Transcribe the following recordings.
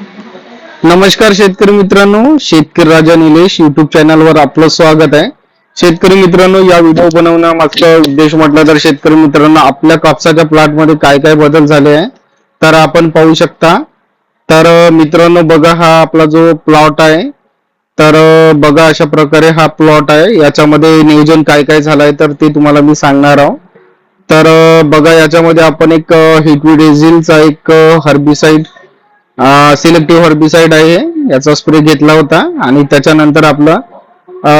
नमस्कार शेतकरी मित्रांनो शेतकरी राजा निलेश युट्यूब चॅनल वर आपलं स्वागत आहे. शेतकरी मित्रांनो या व्हिडिओ बनवण्यामागचा उद्देश म्हटलं तर शेतकरी मित्रांनो आपल्या कापसाच्या प्लॉटमध्ये काय काय बदल झाले आहे तर आपण पाहू शकता. तर मित्रांनो बघा हा आपला जो प्लॉट आहे तर बघा अशा प्रकारे हा प्लॉट आहे. याच्यामध्ये नियोजन काय काय झालंय तर ते तुम्हाला मी सांगणार आहोत तर बघा याच्यामध्ये आपण एक हिटविडेझिलचा एक हर्बिसाईड सिलेक्टिव्ह हर्बिसाइड आहे. याचा स्प्रे घेतला होता. आणि त्याच्यानंतर आपला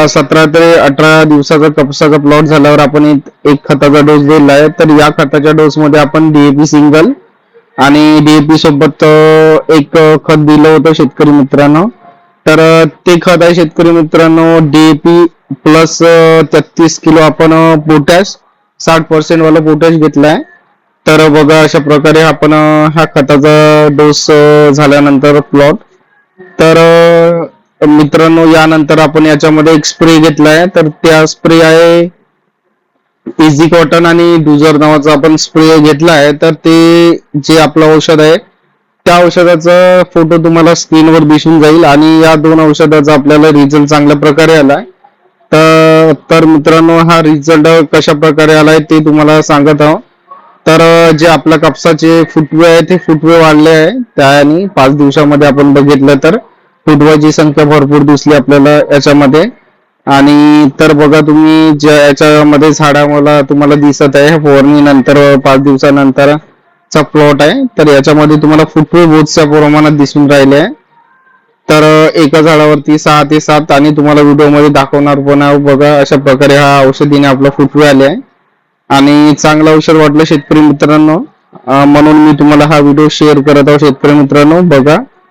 सतरा ते अठरा दिवसाचा कपसाचा प्लॉट झाल्यावर आपण एक खताचा डोस दिला आहे. तर या खताच्या डोस मध्ये आपण डीएपी सिंगल आणि डीएपी सोबत एक खत दिलं होतं शेतकरी मित्रांनो. तर ते खत आहे शेतकरी मित्रांनो डीएपी प्लस तेहतीस किलो आपण पोटॅश साठ पर्सेंट वाला पोटॅश घेतलाय तर बघा अशा प्रकारे आपण हा खताचा डोस झाल्यानंतर प्लॉट तर मित्रांनो यानंतर आपण याच्यामध्ये एक स्प्रे घेतलाय. तर त्या स्प्रे आहे इझी कॉटन आणि डुजर नावाचा आपण स्प्रे घेतला आहे तर ते जे आपलं औषध आहे त्या औषधाचा फोटो तुम्हाला स्क्रीनवर दिसून जाईल आणि या दोन औषधाचा आपल्याला रिझल्ट चांगल्या प्रकारे आलाय. तर तर मित्रांनो हा रिझल्ट कशा प्रकारे आलाय ते तुम्हाला सांगत आहोत. तर जे आपल्या कापसाचे फुटवे आहे ते फुटवे वाढले आहे. त्याने पाच दिवसामध्ये आपण बघितलं तर फुटव्याची संख्या भरपूर दिसली आपल्याला याच्यामध्ये. आणि तर बघा तुम्ही ज्या याच्यामध्ये झाडा मला तुम्हाला दिसत आहे फवारणी नंतर पाच दिवसानंतरचा प्लॉट आहे. तर याच्यामध्ये तुम्हाला फुटवे बोधच्या प्रमाणात दिसून राहिले आहे. तर एका झाडावरती सहा ते सात आणि तुम्हाला व्हिडिओमध्ये दाखवणार पण बघा अशा प्रकारे हा औषधीने आपला फुटवे आले आहे. आणि चांगला औषध वाटलं शेतकरी मित्रांनो. म्हणून मी तुम्हाला हा व्हिडिओ शेअर करत आहोत. शेतकरी मित्रांनो बघा.